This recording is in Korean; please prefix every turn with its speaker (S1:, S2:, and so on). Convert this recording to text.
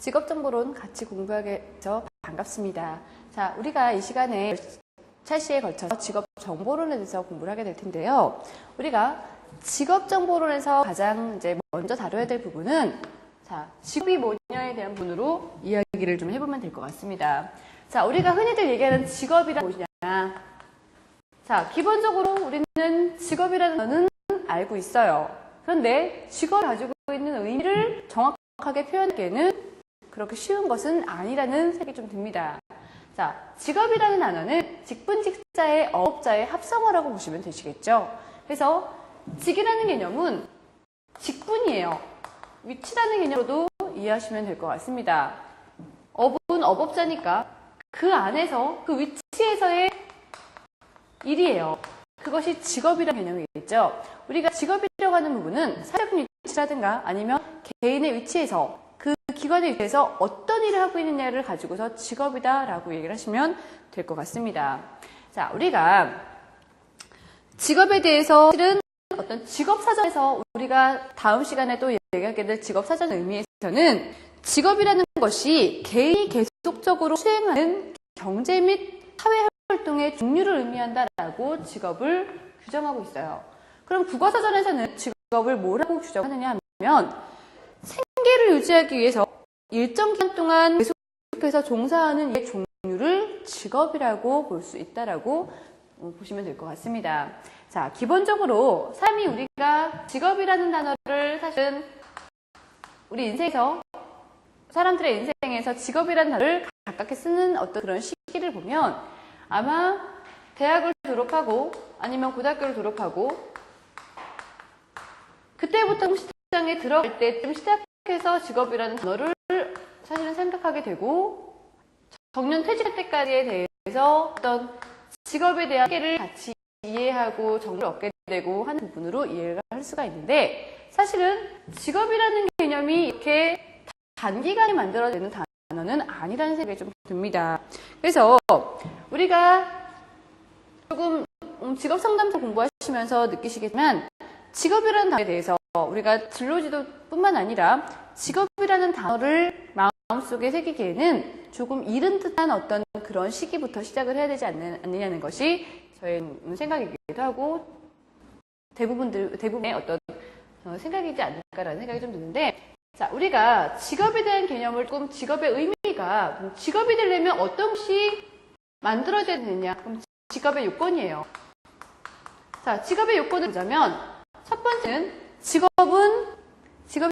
S1: 직업정보론 같이 공부하게 돼서 반갑습니다. 자, 우리가 이 시간에 차시에 걸쳐서 직업정보론에 대해서 공부를 하게 될 텐데요. 우리가 직업정보론에서 가장 이제 먼저 다뤄야 될 부분은 자, 직업이 뭐냐에 대한 부분으로 이야기를 좀 해보면 될 것 같습니다. 자, 우리가 흔히들 얘기하는 직업이란 무엇이냐. 자, 기본적으로 우리는 직업이라는 것은 알고 있어요. 그런데 직업을 가지고 있는 의미를 정확하게 표현하기에는 그렇게 쉬운 것은 아니라는 생각이 좀 듭니다. 자, 직업이라는 단어는 직분 직자의 어업자의 합성어라고 보시면 되시겠죠. 그래서 직이라는 개념은 직분이에요. 위치라는 개념으로도 이해하시면 될 것 같습니다. 업은 업업자니까 그 안에서 그 위치에서의 일이에요. 그것이 직업이라는 개념이겠죠. 우리가 직업이라고 하는 부분은 사회적 위치라든가 아니면 개인의 위치에서 그 기관의 위치에서 어떤 일을 하고 있느냐를 가지고서 직업이다라고 얘기를 하시면 될 것 같습니다. 자, 우리가 직업에 대해서 실은 어떤 직업 사전에서 우리가 다음 시간에 또 얘기하게 될 직업 사전 의미에서는 직업이라는 것이 개인이 계속적으로 수행하는 경제 및 사회 활동의 종류를 의미한다라고 직업을 규정하고 있어요. 그럼 국어사전에서는 직업을 뭐라고 규정하느냐 하면 생계를 유지하기 위해서 일정 기간 동안 계속해서 종사하는 일의 종류를 직업이라고 볼 수 있다라고 어, 보시면 될 것 같습니다. 자, 기본적으로 삶이 우리가 직업이라는 단어를 사실은 우리 인생에서 사람들의 인생에서 직업이라는 단어를 가깝게 쓰는 어떤 그런 시기를 보면 아마 대학을 졸업하고 아니면 고등학교를 졸업하고 그때부터 시장에 들어갈 때쯤 시작해서 직업이라는 단어를 사실은 생각하게 되고 정년 퇴직할 때까지에 대해서 어떤 직업에 대한 한계를 같이 이해하고 정보를 얻게 되고 하는 부분으로 이해를 할 수가 있는데 사실은 직업이라는 개념이 이렇게 단기간에 만들어내는 단어는 아니라는 생각이 좀 듭니다. 그래서 우리가 조금 음, 직업 상담소 공부하시면서 느끼시겠지만 직업이라는 단어에 대해서 우리가 진로지도뿐만 아니라 직업이라는 단어를 마음 속에 새기기에는 조금 이른 듯한 어떤 그런 시기부터 시작을 해야 되지 않느냐는 것이 저의 생각이기도 하고 대부분들 대부분의 어떤 어, 생각이지 않을까라는 생각이 좀 드는데 자 우리가 직업에 대한 개념을 조금 직업의 의미가 직업이 되려면 어떤 것이 만들어져야 되느냐 그럼 직업의 요건이에요. 자 직업의 요건을 보자면 첫 번째는 직업은